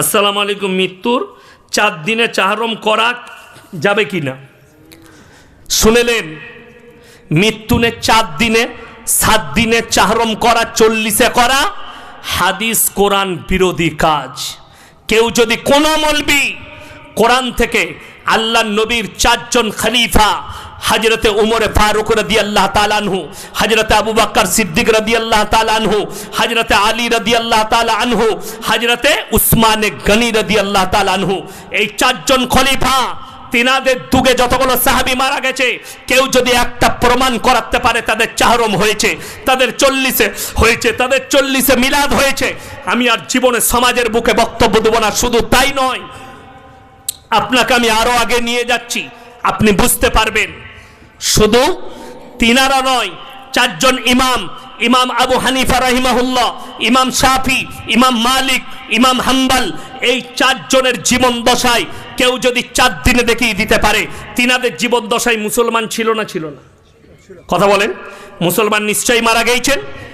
আসসালামু আলাইকুম, মৃত্যুর চার দিনে চাহরম করা যাবে কি না? শুনেলেন মৃত্যুনে চার দিনে, সাত দিনে চাহরম করা, চল্লিশে করা হাদিস, কোরআন বিরোধী কাজ। কেউ যদি কোনো মলবি কোরআন থেকে আল্লাহ নবীর চারজন খলিফা হজরতে উমরে ফারুক রদি আল্লাহ তালানহু হজরতে আবু বাক্কর সিদ্দিক রদি আল্লাহ তালানহু হজরতে আলী রদি আল্লাহ তালানহু হজরতে উসমানে গনি রদি আল্লাহ তালানহু এই চারজন খলিফা, তিনাদের দুগে যতগুলো সাহাবি মারা গেছে, কেউ যদি একটা প্রমাণ করাতে পারে তাদের চাহরম হয়েছে, তাদের চল্লিশে হয়েছে, তাদের চল্লিশে মিলাদ হয়েছে। আমি আর জীবনে সমাজের বুকে বক্তব্য দেবো না, শুধু তাই নয়, আপনাকে আমি আরও আগে নিয়ে যাচ্ছি, আপনি বুঝতে পারবেন। শুধু তিনারা নয়, চারজন ইমাম ইমাম আবু হানিফা রাহিমাহুল্লাহ, ইমাম শাফি, ইমাম মালিক, ইমাম হাম্বাল, এই চারজনের জীবন দশায় কেউ যদি চার দিনে দেখিয়ে দিতে পারে, তিনাদের জীবন দশায় মুসলমান ছিল না ছিল না। কথা বলেন, মুসলমান নিশ্চয়ই মারা গিয়েছেন তো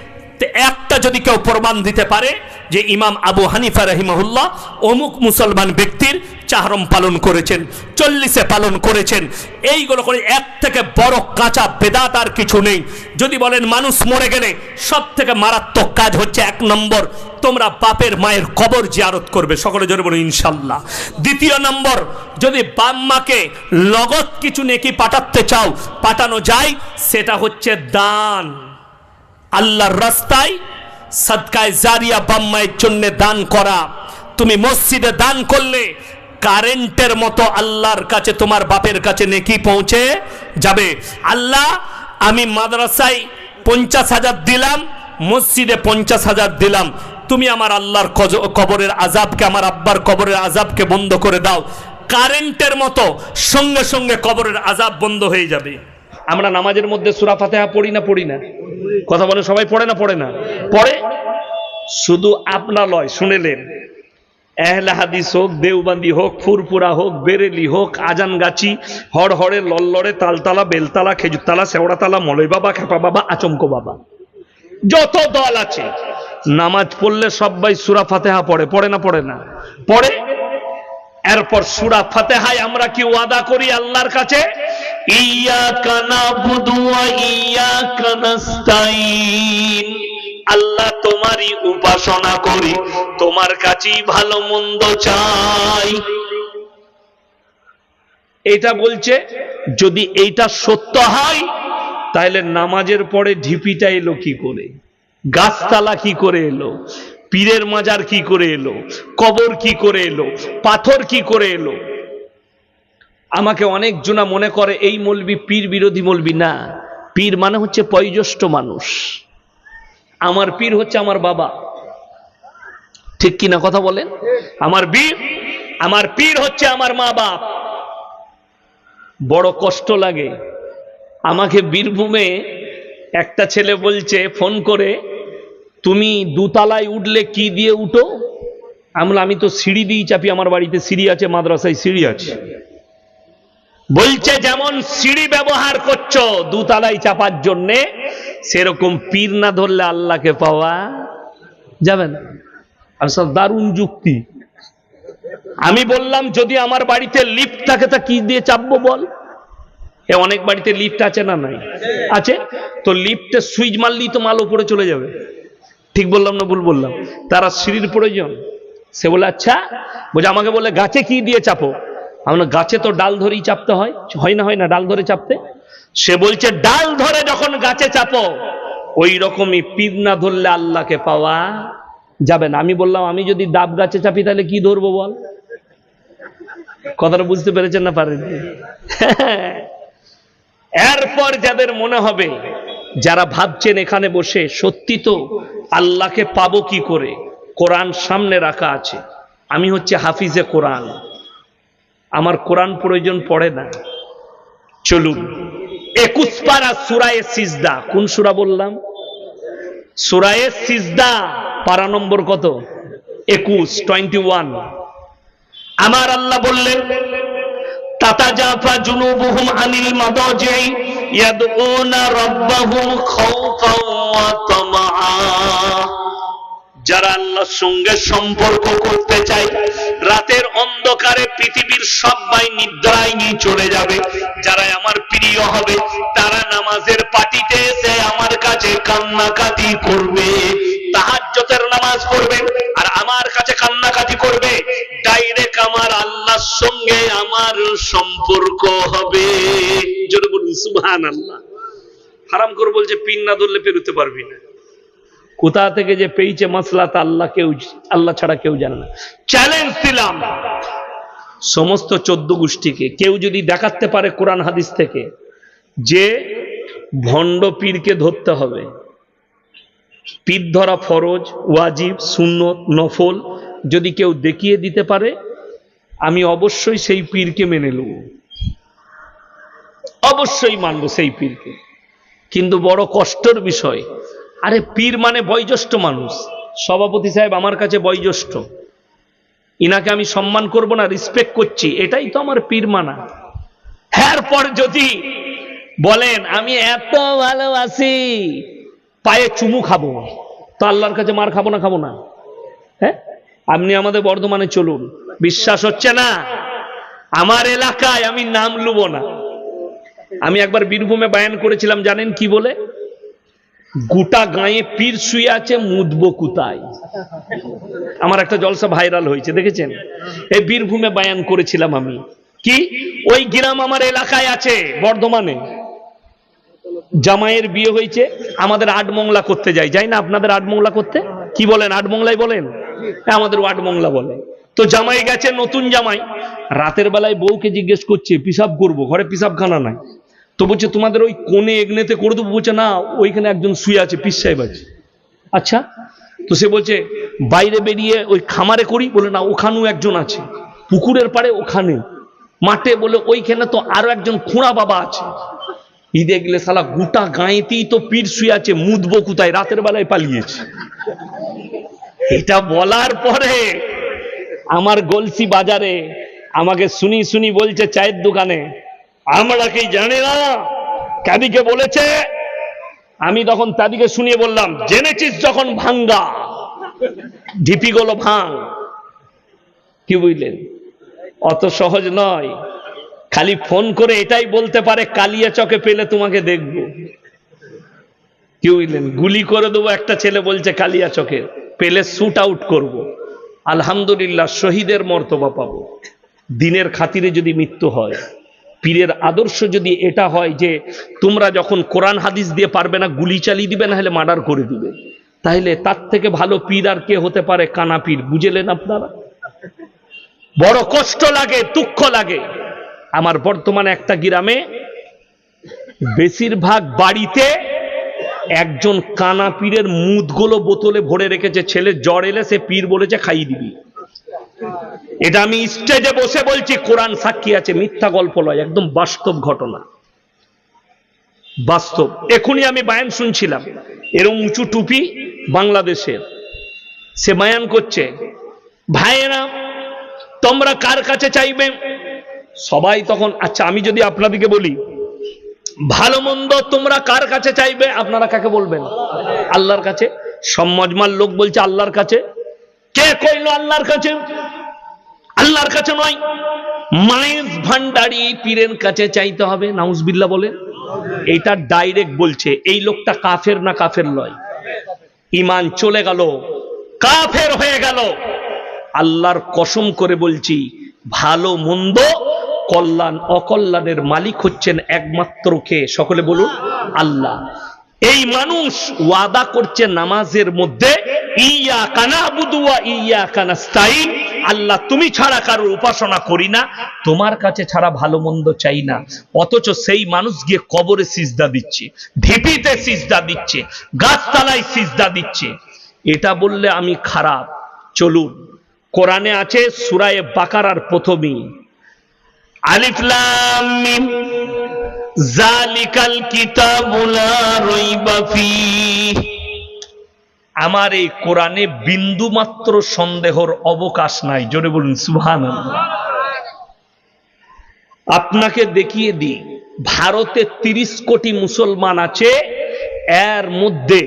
একটা যদি কেউ প্রমাণ দিতে পারে যে ইমাম আবু হানিফা রহিমাহুল্লাহ অমুক মুসলমান ব্যক্তির চাহরম পালন করেছেন, চল্লিশে পালন করেছেন, এইগুলো করে এক থেকে বড় কাঁচা বেদাত আর কিছু নেই। যদি বলেন মানুষ মরে গেলে সব থেকে মারাত্মক কাজ হচ্ছে এক নম্বর, তোমরা বাপের মায়ের কবর জিয়ারত করবে। সকলে জোরে বলুন, ইনশাল্লাহ। দ্বিতীয় নম্বর, যদি বাপ মাকে লগত কিছু নেকি পাঠাতে চাও, পাঠানো যায়, সেটা হচ্ছে দান। আল্লাহর রাস্তায় সদকায় জারিয়া বাম্মায়ের জন্য দান করা। তুমি মসজিদে দান করলে কারেন্টের মতো আল্লাহর কাছে, তোমার বাপের কাছে নেকি পৌঁছে যাবে। আল্লাহ, আমি মাদ্রাসায় পঞ্চাশ হাজার দিলাম, মসজিদে পঞ্চাশ হাজার দিলাম। তুমি আমার আল্লাহর কবরের আজাবকে আমার আব্বার কবরের আজাবকে বন্ধ করে দাও। কারেন্টের মতো সঙ্গে সঙ্গে কবরের আজাব বন্ধ হয়ে যাবে। আমরা নামাজের মধ্যে সুরা ফাতেহা পড়ি না পড়ি না? কথা বলে সবাই পড়ে না পড়ে না? পড়ে? শুধু আপনা লয় শুনেলেন হাদিস হোক, দেওবান্দি হোক ফুরপুরা হোক, বেরেলি হোক আজানগাছি হড়হড়ে, লল্লড়ে, তালতালা, বেলতালা, খেজুরতালা, শেওড়াতালা, মলয় বাবা খেপা বাবা, আচমকো বাবা। যত দল আছে, নামাজ পড়লে সবাই সুরা ফাতেহা পড়ে পড়ে না পড়ে না? পড়ে? এরপর সুরা ফাতেহায় আমরা কি ওয়াদা করি আল্লাহর কাছে? আল্লাহ তোমারই উপাসনা করি, তোমার কাছেই ভালো মন্দ চাই। এটা বলছে, যদি এইটা সত্য হয় তাহলে নামাজের পরে ঢিপিটা এলো কি করে? গাছতলা কি করে এলো? পীরের মাজার কি করে এলো? কবর কি করে এলো? পাথর কি করে এলো? আমাকে অনেক জনা মনে করে, এই মলবি পীর বিরোধী মলবি না। পীর মানে হচ্ছে বয়োজ্যেষ্ঠ মানুষ। আমার পীর হচ্ছে আমার বাবা। ঠিক কিনা কথা বলেন? আমার বীর, আমার পীর হচ্ছে আমার মা বাপ। বড় কষ্ট লাগে। আমাকে বীরভূমে একটা ছেলে বলছে, ফোন করে, তুমি দুতলায় উঠলে কি দিয়ে উঠো? আমরা আমি তো সিঁড়ি দিয়েই চাপি, আমার বাড়িতে সিঁড়ি আছে, মাদ্রাসায় সিঁড়ি আছে। বলছে, যেমন সিঁড়ি ব্যবহার করছ দুতলায় চাপার জন্যে, সেরকম পীর না ধরলে আল্লাহকে পাওয়া যাবে না। আর সব দারুণ যুক্তি। আমি বললাম, যদি আমার বাড়িতে লিফট থাকে, তা কি দিয়ে চাপবো বল? এ অনেক বাড়িতে লিফট আছে না নাই? আছে। তো লিফটে সুইচ মারলেই তো মাল উপরে চলে যাবে। ঠিক বললাম না, ভুল বললাম। তারা সিঁড়ির প্রয়োজন? সে বলে আচ্ছা। বলছে, আমাকে বলে, গাছে কি দিয়ে চাপো? আমরা গাছে তো ডাল ধরেই চাপতে হয়। হয় না হয় না, ডাল ধরে চাপতে। সে বলছে, ডাল ধরে যখন গাছে চাপো ওই রকমই পীর না ধরলে আল্লাহকে পাওয়া যাবে না। আমি বললাম, আমি যদি ডাব গাছে চাপি, তাহলে কি ধরবো বল? কথাটা বুঝতে পেরেছেন না পারেন? এরপর যাদের মনে হবে, যারা ভাবছেন এখানে বসে, সত্যি তো আল্লাহকে পাবো কি করে? কোরআন সামনে রাখা আছে। আমি হচ্ছে হাফিজে কোরআন। আমার কোরআন প্রয়োজন পড়ে না। চলুন। একুশ পারা সুরায়ে সিজদা। কোন সুরা বললাম? সুরায়ে সিজদা, পারা নম্বর কত? একুশ, টোয়েন্টি ওয়ান। আমার আল্লাহ বললেন যারা আল্লাহর সঙ্গে সম্পর্ক করতে চায় ঘুমায় নিদ্রায় নিয়ে চলে যাবে। যারা আমার প্রিয় হবে, তারা নামাজের পাটিতে এসে আমার কাছে কান্নাকাটি করবে। তাহাজ্জতের নামাজ পড়বে আর আমার কাছে কান্নাকাটি করবে। ডাইরেক্ট আমার আল্লাহর সঙ্গে আমার সম্পর্ক হবে। জোরে বলুন সুবহান আল্লাহ হারাম করে বলছে, পিন না ধরলে পেরোতে পারবি না। কোথা থেকে যে পেয়েছে মাসলা তা আল্লাহ কেউ, আল্লাহ ছাড়া কেউ জানে না। চ্যালেঞ্জ দিলাম। সমস্ত চোদ্দ গোষ্ঠীকে, কেউ যদি দেখাতে পারে কোরআন হাদিস থেকে যে ভণ্ড পীরকে ধরতে হবে। পীর ধরা ফরজ, ওয়াজিব, সুন্নত, নফল যদি কেউ দেখিয়ে দিতে পারে, আমি অবশ্যই সেই পীরকে মেনে নেব। অবশ্যই মানব সেই পীরকে। কিন্তু বড় কষ্টের বিষয় আরে পীর মানে বয়োজ্যেষ্ঠ মানুষ। সভাপতি সাহেব আমার কাছে বয়োজ্যেষ্ঠ। ইনাকে আমি সম্মান করব না রেসপেক্ট করছি। এটাই তো আমার পীর মানা। এরপর যদি বলেন, আমি এত ভালোবাসি, পায়ে চুমু খাব, তো আল্লাহর কাছে মার খাব না খাব না? হ্যাঁ? আপনি আমাদের বর্ধমানে চলুন। বিশ্বাস হচ্ছে না? আমার এলাকায় আমি নাম লুব না। আমি একবার বীরভূমে বায়ান করেছিলাম, জানেন কি বলে? গোটা গায়ে পীর শুয়ে আছে, মুদবো কুতায়। আমার একটা জলসা ভাইরাল হয়েছে, দেখেছেন? এই বীরভূমে বায়ান করেছিলাম আমি। কি? ওই গ্রাম আমার এলাকায় আছে, বর্ধমানে। জামাইয়ের বিয়ে হয়েছে, আমাদের আট মংলা করতে যাই যাই না আপনাদের আট মংলা করতে? কি বলেন আট মংলাই বলেন আমাদের আট মংলা বলে। তো জামাই গেছে, নতুন জামাই। রাতের বেলায় বউকে জিজ্ঞেস করছে, পিসাব করব, ঘরে পিসাবখানা নাই। তো বলছে, তোমাদের ওই কোণে এগনেতে করে দেবো। বলছে, না, ওইখানে একজন শুয়ে আছে পিস সাহেব আছে। আচ্ছা তো সে বলছে, বাইরে বেরিয়ে ওই খামারে করি? বলে, না, ওখানেও একজন আছে, পুকুরের পাড়ে ওখানে। মাঠে বলে, ওইখানে তো আরও একজন খুঁড়া বাবা আছে। ঈদে গেলে সালা গোটা গাঁয়েতেই তো পীর শুয়ে আছে মুদবো কোথায়? রাতের বেলায় পালিয়েছে। এটা বলার পরে আমার গলসি বাজারে আমাকে শুনি শুনি বলছে, চায়ের দোকানে। আমরা কি জানি না? কাদিকে বলেছে, আমি তখন তাদিকে শুনিয়ে বললাম, জেনেছিস যখন ভাঙ্গা? ঢিপি গুলো ভাঙ। কি বুঝলেন? অত সহজ নয়। খালি ফোন করে এটাই বলতে পারে, কালিয়া চকে পেলে তোমাকে দেখব। কি বুঝলেন? গুলি করে দেবো, একটা ছেলে বলছে, কালিয়া চকে পেলে শুট আউট করব। আলহামদুলিল্লাহ শহীদের মর্তবা পাবো। দিনের খাতিরে যদি মৃত্যু হয়। পীরের আদর্শ যদি এটা হয় যে তোমরা যখন কোরআন হাদিস দিয়ে পারবে না, গুলি চালিয়ে দিবে, না হলে মার্ডার করে দিবে। তাহলে তার থেকে ভালো পীর আর কে হতে পারে? কানা পীর। বুঝলেন আপনারা? বড় কষ্ট লাগে, দুঃখ লাগে। আমার বর্তমানে একটা গ্রামে বেশিরভাগ বাড়িতে একজন কানা পীরের মুদগুলো বোতলে ভরে রেখেছে। ছেলে জ্বর এলে সে পীর বলেছে, খাইয়ে দিবি। এটা আমি স্টেজে বসে বলছি, কোরআন সাক্ষী আছে, মিথ্যা গল্প নয়, একদম বাস্তব ঘটনা। বাস্তব। এখনই আমি বায়ান শুনছিলাম এরকম উঁচু টুপি বাংলাদেশের। সে বায়ান করছে, ভাইয়েরা, তোমরা কার কাছে চাইবে? সবাই তখন আচ্ছা আমি যদি আপনাদেরকে বলি, ভালো মন্দ তোমরা কার কাছে চাইবে? আপনারা কাকে বলবেন? আল্লাহর কাছে। সম্মজমার লোক বলছে, আল্লাহর কাছে। কে কইল, আল্লাহর কাছে? আল্লাহর কাছে নয়, মায়ের ভান্ডারি পীরের কাছে চাইতে হবে নাউজবিল্লা বলে। এটা ডাইরেক্ট বলছে, এই লোকটা কাফের না কাফের নয়। ইমান চলে গেল, কাফের হয়ে গেল। আল্লাহর কসম করে বলছি, ভালো মন্দ কল্যাণ, অকল্যাণের মালিক হচ্ছেন একমাত্র কে? সকলে বলুন, আল্লাহ। এই মানুষ ওয়াদা করছে নামাজের মধ্যে, ইয়া কানা বুদুয়া ইয়া কানাস্তাইন আল্লাহ তুমি ছাড়া কারোর উপাসনা করি না, তোমার কাছে ছাড়া ভালো মন্দ চাই না। অথচ সেই মানুষ গিয়ে কবরে সিজদা দিচ্ছে, ঢিপিতে সিজদা দিচ্ছে, গাছতলায় সিজদা দিচ্ছে। এটা বললে আমি খারাপ। চলুন, কোরআনে আছে সুরায়ে বাকারার প্রথমেই। আলিফ লাম মিম জালিকাল কিতাবু লা রাইবা ফীহ। আমার এই কোরআনে বিন্দু মাত্র সন্দেহর অবকাশ নাই। জোরে বলুন, সুবহানাল্লাহ। আপনাকে দেখিয়ে দিই, ভারতে তিরিশ কোটি মুসলমান আছে, এর মধ্যে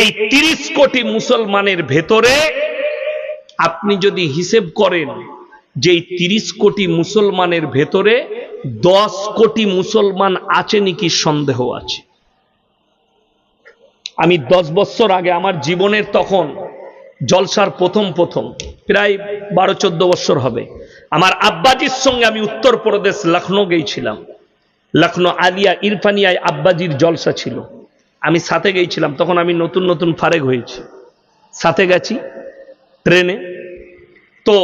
এই তিরিশ কোটি মুসলমানের ভেতরে আপনি যদি হিসেব করেন যে এই তিরিশ কোটি মুসলমানের ভেতরে দশ কোটি মুসলমান আছে নাকি সন্দেহ আছে। আমি দশ বছর আগে আমার জীবনের তখন জলসার প্রথম প্রথম, প্রায় বারো চোদ্দ বছর হবে। আমার আব্বাজির সঙ্গে আমি উত্তরপ্রদেশ লখনৌ গেছিলাম লখনৌ আলিয়া ইরফানিয়ায় আব্বাজির জলসা ছিল। আমি সাথে গিয়েছিলাম তখন আমি নতুন নতুন ফারেক হয়েছি। সাথে গেছি ট্রেনে। তো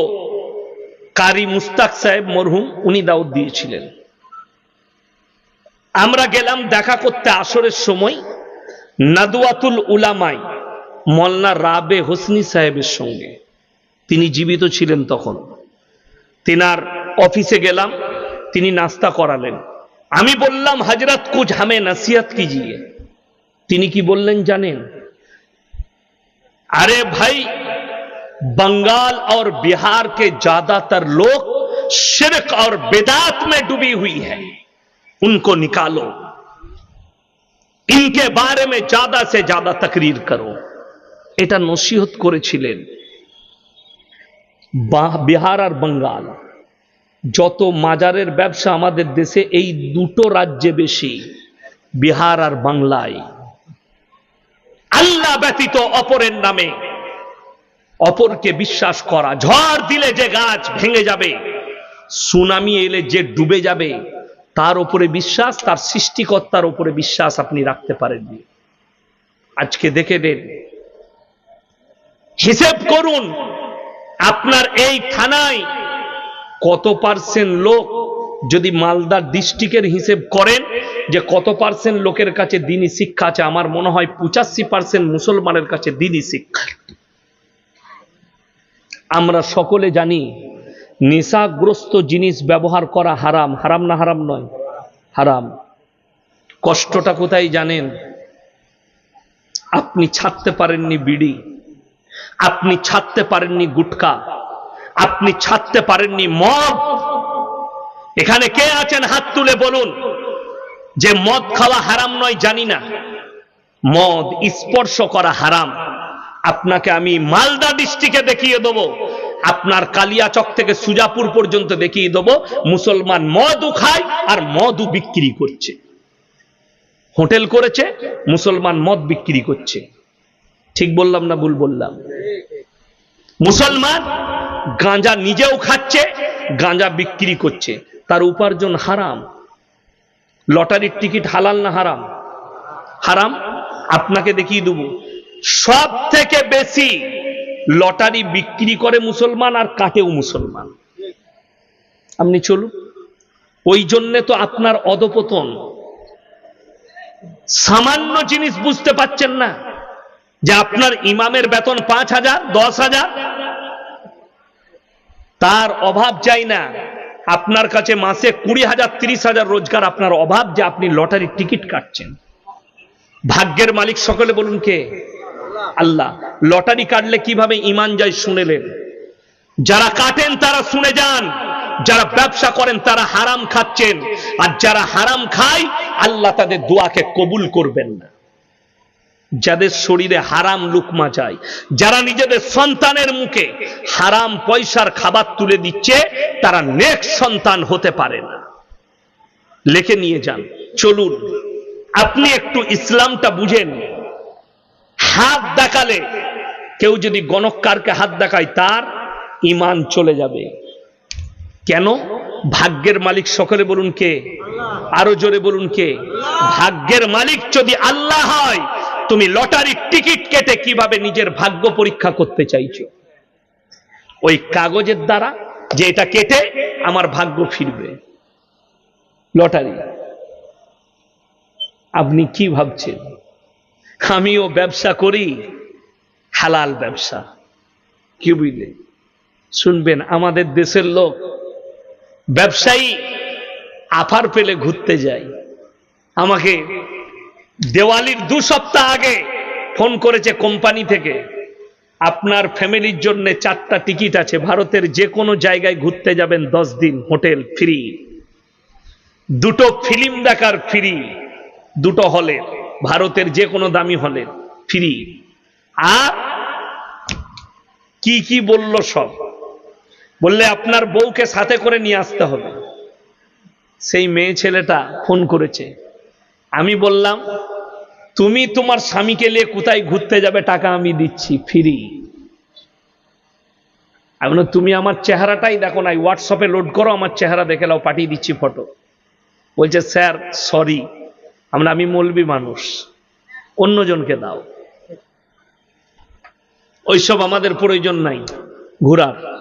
কারি মুস্তাক সাহেব মরহুম, উনি দাউদ দিয়েছিলেন। আমরা গেলাম দেখা করতে আসরের সময়। নাদুয়াতুল উলামাই মল্লা রাবে হোসনি সাহেবের সঙ্গে তিনি জীবিত ছিলেন তখন তেনার অফিসে গেলাম তিনি নাস্তা করালেন আমি বললাম হজরত কুছ হামে নসিহত কিজিয়ে তিনি কি বললেন জানেন अरे भाई बंगाल और बिहार के ज्यादातर लोग शिरक और बेदात में डूबी हुई है उनको निकालो ইনকে বারে মে জাদা সে জাদা তকরির করো এটা নসিহত করেছিলেন বিহার আর বাঙ্গাল। যত মাজারের ব্যবসা আমাদের দেশে, এই দুটো রাজ্যে বেশি, বিহার আর বাংলায়। আল্লাহ ব্যতীত অপরের নামে অপরকে বিশ্বাস করা। ঝড় দিলে যে গাছ ভেঙে যাবে, সুনামি এলে যে ডুবে যাবে তার উপরে বিশ্বাস, তার সৃষ্টিকর্তার উপরে বিশ্বাস আপনি রাখতে পারেননি আজকে দেখে নেন। হিসেব করুন, আপনার এই থানায় কত পার্সেন্ট লোক যদি মালদা ডিস্ট্রিক্টের হিসেব করেন যে কত পার্সেন্ট লোকের কাছে দিনই শিক্ষা আছে? আমার মনে হয় পঁচাশি পার্সেন্ট মুসলমানের কাছে দিনই শিক্ষা। আমরা সকলে জানি নেশাগ্রস্ত জিনিস ব্যবহার করা হারাম। হারাম না হারাম নয়। হারাম। কষ্টটা কোথায় জানেন? আপনি ছাড়তে পারেননি বিড়ি। আপনি ছাড়তে পারেননি গুটকা। আপনি ছাড়তে পারেননি মদ। এখানে কে আছেন? হাত তুলে বলুন। যে মদ খাওয়া হারাম নয়, জানি না। মদ স্পর্শ করা হারাম। আপনাকে আমি মালদা ডিস্ট্রিক্টে দেখিয়ে দেবো। আপনার কালিয়াচক থেকে সুজাপুর পর্যন্ত দেখিয়ে দেবো, মুসলমান মদও খায় আর মদও বিক্রি করছে। হোটেল করেছে, মুসলমান মদ বিক্রি করছে। ঠিক বললাম না ভুল বললাম? মুসলমান গাঁজা নিজেও খাচ্ছে, গাঁজা বিক্রি করছে। তার উপার্জন হারাম। লটারির টিকিট হালাল না হারাম? হারাম? আপনাকে দেখিয়ে দেব। সব থেকে বেশি লটারি বিক্রি করে মুসলমান আর কাটেও মুসলমান। আপনি চলুন। ওই জন্যে তো আপনার অধপতন। সামান্য জিনিস বুঝতে পাচ্ছেন না যে আপনার ইমামের বেতন পাঁচ হাজার, দশ হাজার। তার অভাব চাই না। আপনার কাছে মাসে কুড়ি হাজার, তিরিশ হাজার রোজগার, আপনার অভাব যে আপনি লটারির টিকিট কাটছেন। ভাগ্যের মালিক সকলে বলুন কে? আল্লাহ। লটারি কাটলে কীভাবে ইমান যায় শুনেলেন? যারা কাটেন তারা শুনে যান। যারা ব্যবসা করেন তারা হারাম খাচ্ছেন। আর যারা হারাম খায়, আল্লাহ তাদের দোয়াকে কবুল করবেন না। যাদের শরীরে হারাম লুকমা যায়, যারা নিজেদের সন্তানের মুখে হারাম পয়সার খাবার তুলে দিচ্ছে, তারা নেক্সট সন্তান হতে পারে না। লেখে নিয়ে যান। চলুন, আপনি একটু ইসলামটা বুঝেন। হাত দেখালে কেউ যদি গণককারকে হাত দেখায়, তার ইমান চলে যাবে। কেন? ভাগ্যের মালিক সকলে বলুন কে? আরও জোরে বলুন কে? ভাগ্যের মালিক যদি আল্লাহ হয়, তুমি লটারির টিকিট কেটে কীভাবে নিজের ভাগ্য পরীক্ষা করতে চাইছো? ওই কাগজের দ্বারা যে এটা কেটে আমার ভাগ্য ফিরবে। লটারি। আপনি কি ভাবছেন? আমিও ব্যবসা করি, হালাল ব্যবসা। কি বুঝলে শুনবেন, আমাদের দেশের লোক ব্যবসায়ী আফার পেলে ঘুরতে যায়। আমাকে দেওয়ালির দু সপ্তাহ আগে ফোন করেছে কোম্পানি থেকে, আপনার ফ্যামিলির জন্য চারটা টিকিট আছে, ভারতের যে কোনো জায়গায় ঘুরতে যাবেন দশ দিন, হোটেল ফ্রি। দুটো ফিল্ম দেখার ফ্রি, দুটো হলে ভারতের যে কোনো দামি হলে, ফ্রি। আর কি কি বলল সব? বললে আপনার বউকে সাথে করে নিয়ে আসতে হবে। সেই মেয়ে ছেলেটা ফোন করেছে। আমি বললাম, তুমি তোমার স্বামীকে নিয়ে কোথায় ঘুরতে যাবে? টাকা আমি দিচ্ছি, ফ্রি। আমি তুমি আমার চেহারাটাই দেখো না। হোয়াটসঅ্যাপে লোড করো, আমার চেহারা দেখে নাও, পাঠিয়ে দিচ্ছি ফটো বলছে, স্যার সরি আমরা, আমি মলবি মানুষ। অন্যজনকে দাও। ওইসব আমাদের প্রয়োজন নাই। ঘোরার।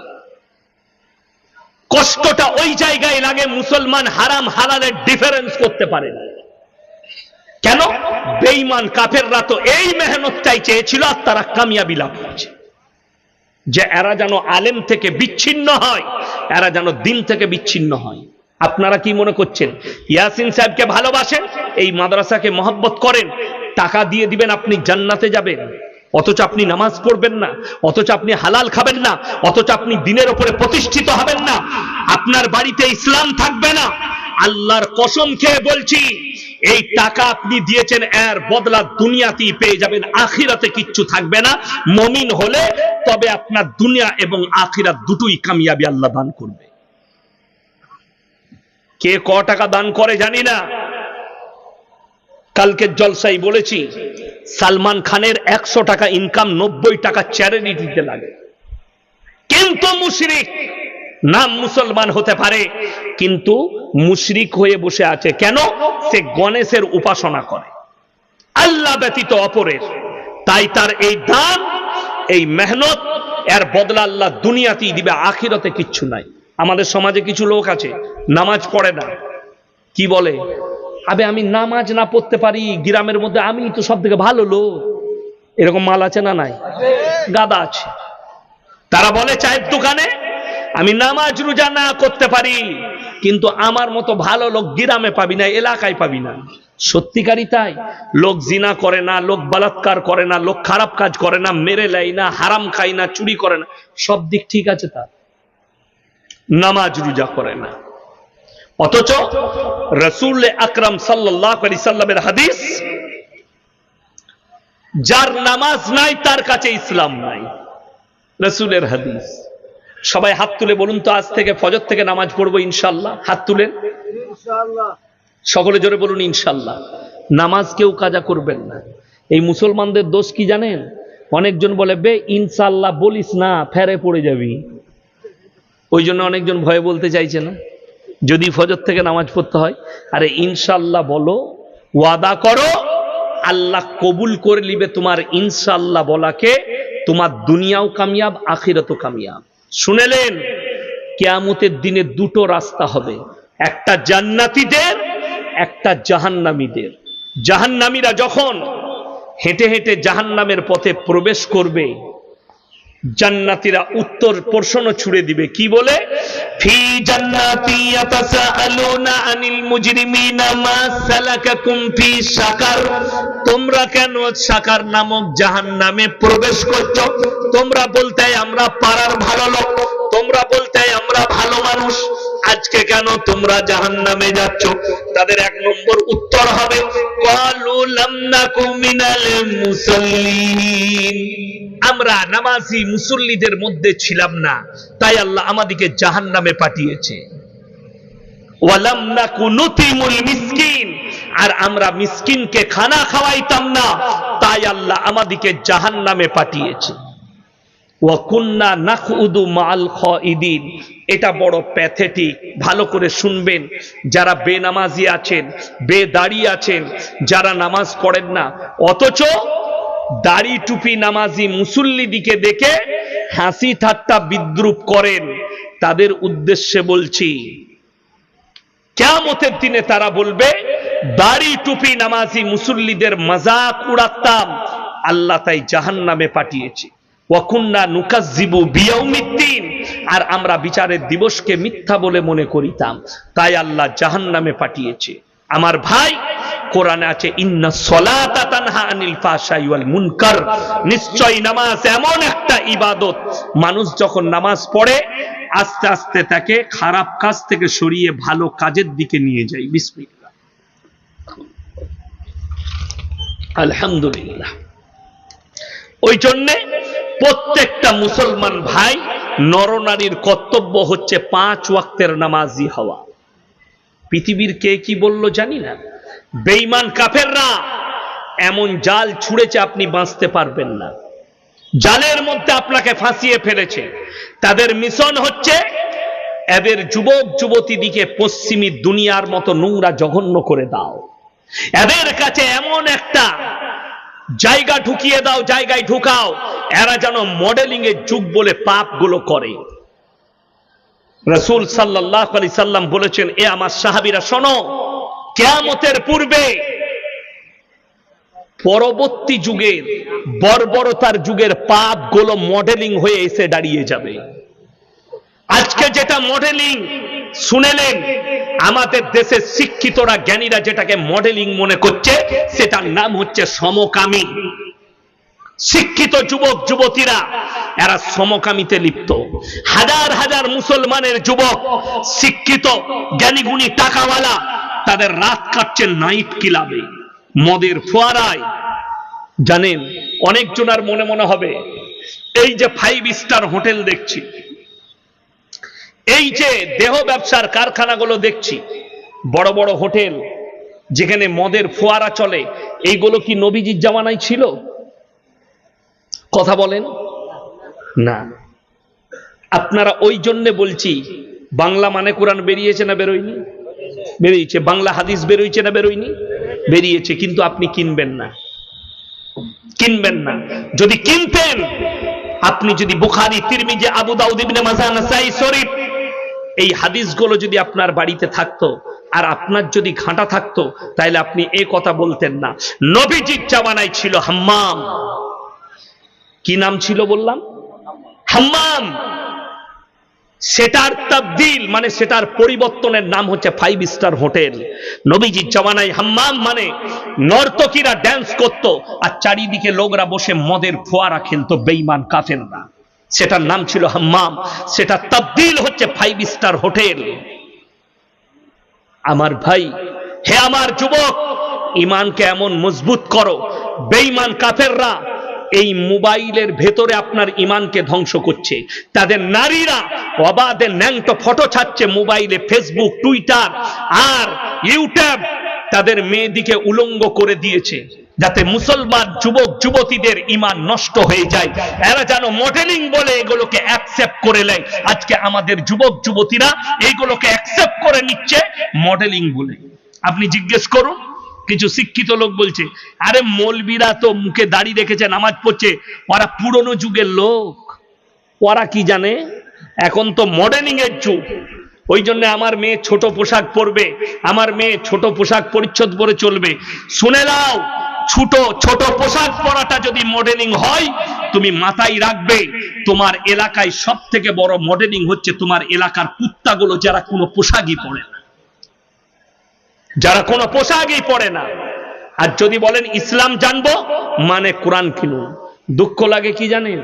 কষ্টটা ওই জায়গায় লাগে মুসলমান হারাম হালালের ডিফারেন্স করতে পারে না। কেন? বেঈমান, কাফেররা তো এই মেহনতটাই চেয়েছিল আর তারা কামিয়াবি লাভ করছে। যে এরা যেন আলেম থেকে বিচ্ছিন্ন হয়, এরা যেন দিন থেকে বিচ্ছিন্ন হয়। আপনারা কি মনে করছেন? ইয়াসিন সাহেবকে ভালোবাসেন? এই মাদ্রাসাকে মহব্বত করেন? টাকা দিয়ে দিবেন, আপনি জান্নাতে যাবেন। অথচ আপনি নামাজ পড়বেন না, অথচ আপনি হালাল খাবেন না, অথচ আপনি দিনের ওপরে প্রতিষ্ঠিত হবেন না। আপনার বাড়িতে ইসলাম থাকবে না। আল্লাহর কসম খেয়ে বলছি, এই টাকা আপনি দিয়েছেন, এর বদলা দুনিয়াতেই পেয়ে যাবেন। আখিরাতে কিচ্ছু থাকবে না। মমিন হলে তবে আপনার দুনিয়া এবং আখিরাত দুটোই কামিয়াবি আল্লাহ দান করবে। কে ক টাকা দান করে জানি না। কালকে জলসাই বলেছি, সালমান খানের একশো টাকা ইনকাম নব্বই টাকা চ্যারিটিতে লাগে। কিন্তু মুশরিক নাম মুসলমান হতে পারে, কিন্তু মুশরিক হয়ে বসে আছে কেন? সে গণেশের উপাসনা করে। আল্লাহ ব্যতীত অপরের। তাই তার এই দান, এই মেহনত, এর বদলা আল্লাহ দুনিয়াতেই দিবে, আখিরতে কিচ্ছু নাই। আমাদের সমাজে কিছু লোক আছে, নামাজ পড়ে না। কি বলে? আবে আমি নামাজ না পড়তে পারি, গ্রামের মধ্যে আমি তো সব থেকে ভালো লোক। এরকম মাল আছে না নাই? গাদা আছে। তারা বলে, চায়ের দোকানে আমি নামাজ রোজা না করতে পারি, কিন্তু আমার মতো ভালো লোক গ্রামে পাবি না, এলাকায় পাবি না। সত্যিকারই তাই। লোক জিনা করে না, লোক বলাৎকার করে না, লোক খারাপ কাজ করে না, মেরে লেয় না, হারাম খায় না, চুরি করে না, সব দিক ঠিক আছে তার। নামাজ রোজা করে না। অথচ রসুল আকরাম সাল্লাহ আলি সাল্লামের হাদিস যার নামাজ নাই তার কাছে ইসলাম নাই। রসুলের হাদিস। সবাই হাত তুলে বলুন তো আজ থেকে ফজর থেকে নামাজ পড়ব ইনশাল্লাহ হাত তুলেন? সকলে জোরে বলুন ইনশাল্লাহ নামাজ কেউ কাজা করবেন না। এই মুসলমানদের দোষ কি জানেন? অনেকজন বলে বে ইনশাল্লাহ বলিস না ফেরে পড়ে যাবি। ওই জন্য অনেকজন ভয়ে বলতে চাইছে না। যদি ফজর থেকে নামাজ পড়তে হয়, আরে ইনশাল্লাহ বলো, ওয়াদা করো, আল্লাহ কবুল করে নিবে তোমার ইনশাল্লাহ বলাকে, তোমার দুনিয়াও কামিয়াব, আখিরাতও কামিয়াব। শুনেলেন, কেয়ামতের দিনে দুটো রাস্তা হবে, একটা জান্নাতীদের, একটা জাহান্নামীদের। জাহান্নামীরা যখন হেঁটে হেঁটে জাহান্নামের পথে প্রবেশ করবে জান্নাতীরা উত্তর প্রশ্ন ছুড়ে দিবে। কি বলে? তোমরা কেন সাকার নামক জাহান নামে প্রবেশ করছ? তোমরা বলতে আমরা পাড়ার ভালো লোক। তোমরা বলতে আমরা ভালো মানুষ। আজকে কেন তোমরা জাহান্নামে যাচ্ছ? তাদের এক নম্বর উত্তর হবে আমরা নামাজি মুসল্লিদের মধ্যে ছিলাম না, তাই আল্লাহ আমাদেরকে জাহান নামে পাঠিয়েছে আর আমরা মিসকিনকে খানা খাওয়াইতাম না, তাই আল্লাহ আমাদেরকে জাহান নামে পাঠিয়েছে। ওয়াকুন্না মাল এটা বড় প্যাথেটিক, ভালো করে শুনবেন। যারা বেনামাজি আছেন, বেদাড়ি আছেন, যারা নামাজ পড়েন না, অথচ দাড়ি টুপি নামাজি মুসল্লি দিকে দেখে হাসি ঠাট্টা বিদ্রুপ করেন। তাদের উদ্দেশ্যে বলছি কেমতের দিনে তারা বলবে, দাড়ি টুপি নামাজি মুসল্লিদের মজাক উড়াতাম, আল্লাহ তাই জাহান নামে পাঠিয়েছে। আর আমরা বিচারের দিবসকে মিথ্যা বলে মনে করিতাম। তাই আল্লাহ জাহান নামে পাঠিয়েছে। আমার ভাই, কোরআনে আছে নিশ্চয় নামাজ এমন একটা ইবাদত। মানুষ যখন নামাজ পড়ে, আস্তে আস্তে তাকে খারাপ কাজ থেকে সরিয়ে ভালো কাজের দিকে নিয়ে যায়। বিসমিল্লাহ। আলহামদুলিল্লাহ। ওই জন্যে প্রত্যেকটা মুসলমান ভাই নরনারীর কর্তব্য হচ্ছে পাঁচ ওয়াক্তের নামাজি হওয়া। পৃথিবীর কে কি বলল জানি না। বেইমান কাফেররা, এমন জাল ছুঁড়েছে আপনি বাঁচতে পারবেন না। জালের মধ্যে আপনাকে ফাঁসিয়ে ফেলেছে। তাদের মিশন হচ্ছে এদের যুবক যুবতীদিকে পশ্চিমী দুনিয়ার মতো নোংরা জঘন্য করে দাও। এদের কাছে এমন একটা জায়গা ঢুকিয়ে দাও, জায়গায় ঢুকাও। এরা যেন মডেলিং এর যুগ বলে পাপগুলো করে। রসুল সাল্লাহ আলি সাল্লাম বলেছেন, এ আমার সাহাবিরা, শোনো, কেয়ামতের পূর্বে পরবর্তী যুগের বর্বরতার যুগের পাপগুলো মডেলিং হয়ে এসে দাঁড়িয়ে যাবে। আজকে যেটা মডেলিং শুনেলেন আমাদের দেশের শিক্ষিতরা, জ্ঞানীরা যেটাকে মডেলিং মনে করছে, সেটার নাম হচ্ছে সমকামী। শিক্ষিত যুবক, যুবতীরা, এরা সমকামিতে লিপ্ত। হাজার হাজার মুসলমানের যুবক, শিক্ষিত, জ্ঞানীগুণী, টাকাওয়ালা, তাদের রাত কাটছে নাইট ক্লাবে, মদের ফোয়ারায়। জানেন, অনেকজনার মনে মনে হবে, এই যে ফাইভ স্টার হোটেল দেখছি এই যে দেহ ব্যবসার কারখানাগুলো দেখছি, বড় বড় হোটেল, যেখানে মদের ফোয়ারা চলে, এইগুলো কি নবীজির জামানায় ছিল? কথা বলেন। না। আপনারা ওই জন্যে বলছি, বাংলা মানে কোরআন বেরিয়েছে না বেরোয়নি? বেরিয়েছে। বাংলা হাদিস বেরোইছে না বেরোয়নি? বেরিয়েছে, কিন্তু আপনি কিনবেন না। কিনবেন না। যদি কিনতেন, আপনি যদি বুখারি, তিরমিজে, আবু দাউদ ইবনে মাজাহ শরীফ এই হাদিসগুলো যদি আপনার বাড়িতে থাকতো, আর আপনার যদি ঘাঁটা থাকতো তাহলে আপনি এ কথা বলতেন না। নবীজির জামানায় ছিল হাম্মাম। কি নাম ছিল বললাম? হাম্মাম। সেটার তাবদিল মানে সেটার পরিবর্তনের নাম হচ্ছে ফাইভ স্টার হোটেল। নবীজির জমানায় হাম্মাম মানে নর্তকীরা ড্যান্স করত, আর চারিদিকে লোকরা বসে মদের ফোয়ারা খেলতো বেইমান কাফেররা। সেটার নাম ছিল হাম্মাম। সেটা তাবদিল হচ্ছে ফাইভ স্টার হোটেল। আমার ভাই, হে আমার যুবক ইমানকে এমন মজবুত করো বেইমান কাফেররা এই মোবাইলের ভেতরে আপনার ইমানকে ধ্বংস করছে। তাদের নারীরা অবাধে ন্যাংটো ফটো ছাড়ছে মোবাইলে ফেসবুক টুইটার আর ইউটিউব তাদের মেয়েদিকে উলঙ্গ করে দিয়েছে। যাতে মুসলমান যুবক, যুবতীদের ইমান নষ্ট হয়ে যায়। এরা যেন মডেলিং বলে এগুলোকে অ্যাকসেপ্ট করে নেয়। আজকে আমাদের যুবক, যুবতীরা এইগুলোকে অ্যাকসেপ্ট করে নিচ্ছে মডেলিং বলে। আপনি জিজ্ঞেস করুন, কিছু শিক্ষিত লোক বলছে, আরে মলবিরা তো মুখে দাড়ি রেখেছে, নামাজ পড়ছে। ওরা পুরনো যুগের লোক। ওরা কি জানে? এখন তো মডেলিং এর যুগ। ওই জন্য আমার মেয়ে ছোট পোশাক পরবে, আমার মেয়ে ছোট পোশাক পরিচ্ছদ পরে চলবে। শুনে নাও ছোট ছোট পোশাক পরাটা যদি মডেলিং হয়, তুমি মাথায় রাখবে, তোমার এলাকায় সব থেকে বড় মডেলিং হচ্ছে তোমার এলাকার কুত্তাগুলো যারা কোনো পোশাকই পরে না। যারা কোনো পোশাকই পরে না। আর যদি বলেন ইসলাম জানব মানে কোরআন কিনুন। দুঃখ লাগে কি জানেন?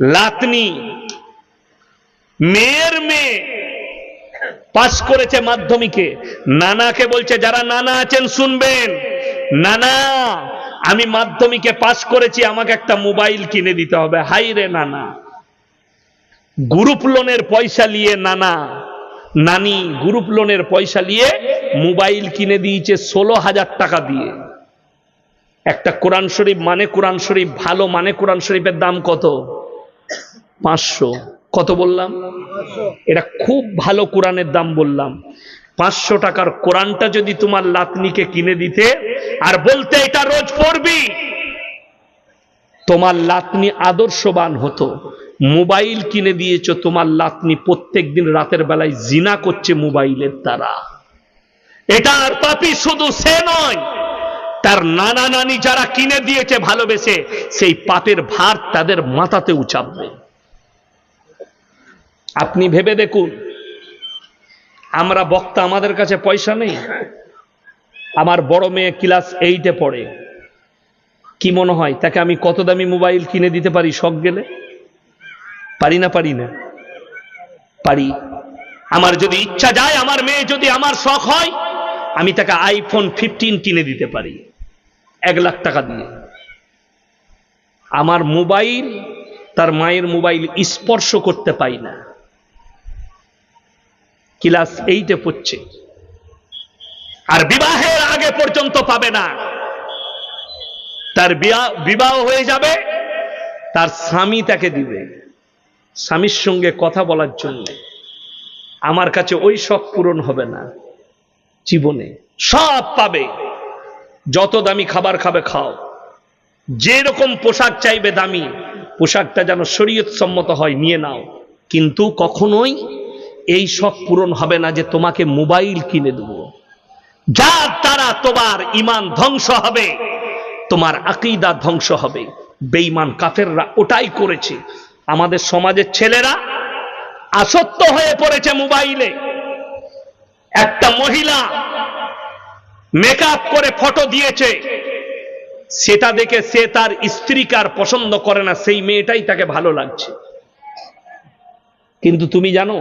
লাতনি, মেয়ের মেয়ে পাস করেছে মাধ্যমিকে। নানাকে বলছে, যারা নানা আছেন শুনবেন। নানা আমি মাধ্যমিকে পাশ করেছি আমাকে একটা মোবাইল কিনে দিতে হবে। হাই রে নানা। গ্রুপ লোনের পয়সা নিয়ে নানা। নানি গ্রুপ লোনের পয়সা নিয়ে মোবাইল কিনে দিয়েছে ষোলো হাজার টাকা দিয়ে। একটা কোরআন শরীফ মানে কোরআন শরীফ ভালো মানে কোরআন শরীফের দাম কত? পাঁচশো। কত বললাম? এটা খুব ভালো কোরআনের দাম বললাম। পাঁচশো টাকার কোরআনটা যদি তোমার লাতনিকে কিনে দিতে আর বলতে এটা রোজ পড়বি। তোমার লাতনি আদর্শবান হতো। মোবাইল কিনে দিয়েছ, তোমার লাতনি প্রত্যেক দিন রাতের বেলায় জিনা করছে মোবাইলের দ্বারা। এটা আর পাপি শুধু সে নয়, তার নানা নানি যারা কিনে দিয়েছে ভালোবেসে, সেই পাপের ভার তাদের মাথাতে উচাপবে আপনি ভেবে দেখুন আমরা বক্তা আমাদের কাছে পয়সা নেই। আমার বড় মেয়ে ক্লাস এইটে পড়ে। কি মনে হয়, তাকে আমি কত দামি মোবাইল কিনে দিতে পারি? শখ গেলে? পারি না পারি না। পারি। আমার যদি ইচ্ছা যায়, আমার মেয়ে যদি আমার শখ হয়, আমি তাকে আইফোন ফিফটিন কিনে দিতে পারি। এক লাখ টাকা দিয়ে। আমার মোবাইল, তার মায়ের মোবাইল স্পর্শ করতে পাই না। ক্লাস এইটে পড়ছে। আর বিবাহের আগে পর্যন্ত পাবে না। তার বিবাহ হয়ে যাবে, তার স্বামী তাকে দিবে। স্বামীর সঙ্গে কথা বলার জন্য। আমার কাছে ওই সব পূরণ হবে না। জীবনে সব পাবে। যত দামি খাবার খাবে, খাও। যে রকম পোশাক চাইবে দামি, পোশাকটা যেন শরীয়ত সম্মত হয়, নিয়ে নাও। কিন্তু কখনোই এই সব পূরণ হবে না যে তোমাকে মোবাইল কিনে দেবো। যার দ্বারা তোমার ইমান ধ্বংস হবে, তোমার আকিদা ধ্বংস হবে। বেঈমান কাফেররা ওটাই করেছে। আমাদের সমাজের ছেলেরা আসক্ত হয়ে পড়েছে মোবাইলে। একটা মহিলা মেকআপ করে ফটো দিয়েছে, সেটা দেখে সে তার স্ত্রীকে আর পছন্দ করে না, সেই মেয়েটাই তাকে ভালো লাগছে। কিন্তু তুমি জানো